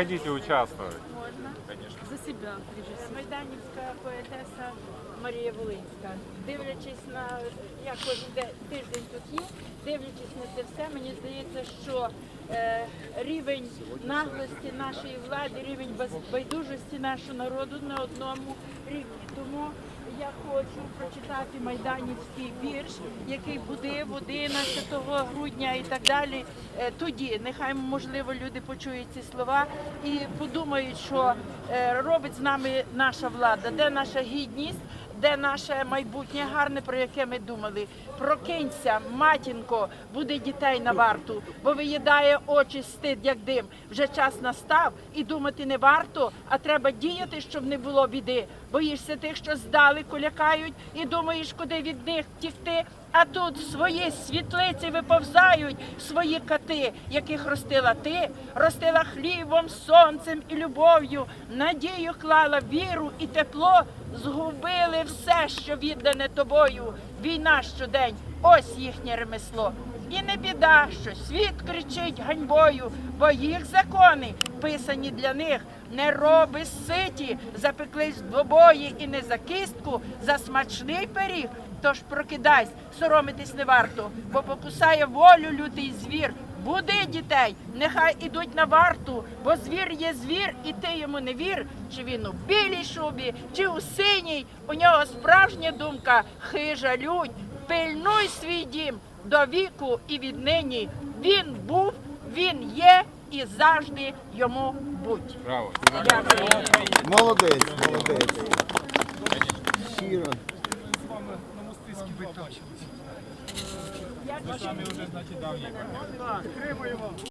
приходите участвовать. Можна? Конечно. За себе, прежде всего. Майданівська поетеса Марія Волинська. Дивлячись на я кожен тиждень тут є, дивлячись на це все, мені здається, що е, рівень наглості нашої влади, рівень байдужості нашого народу на одному рівні. Тому я хочу прочитати майданівський вірш, який будив 11 грудня і так далі. Е, Тоді нехай можливо люди почують ці слова і подумають, що е, робить з нами наша влада, де наша гідність. Де наше майбутнє гарне, про яке ми думали. Прокинься, матінко, буде дітей на варту, бо виїдає очі стид, як дим. Вже час настав і думати не варто, а треба діяти, щоб не було біди. Боїшся тих, що здалеку лякають, і думаєш, куди від них втікти. А тут свої світлиці виповзають свої кати, яких ростила ти, ростила хлібом, сонцем і любов'ю, надію клала віру і тепло, згубили все, що віддане тобою. Війна щодень, ось їхнє ремесло. І не біда, що світ кричить ганьбою, бо їх закони писані для них. Не роби ситі, запеклись двобої і не за кістку, за смачний пиріг. Тож прокидайся, соромитись не варто, бо покусає волю лютий звір. Буди дітей, нехай ідуть на варту, бо звір є звір, і ти йому не вір. Чи він у білій шубі, чи у синій. У нього справжня думка, хижа людь. Пильнуй свій дім до віку і віднині. Він був, він є і завжди йому будь. Браво. Дякую. Молодець, молодець. Щиро. з вами на мостиській бачилися. Ми самі вже, значить, давні партнери.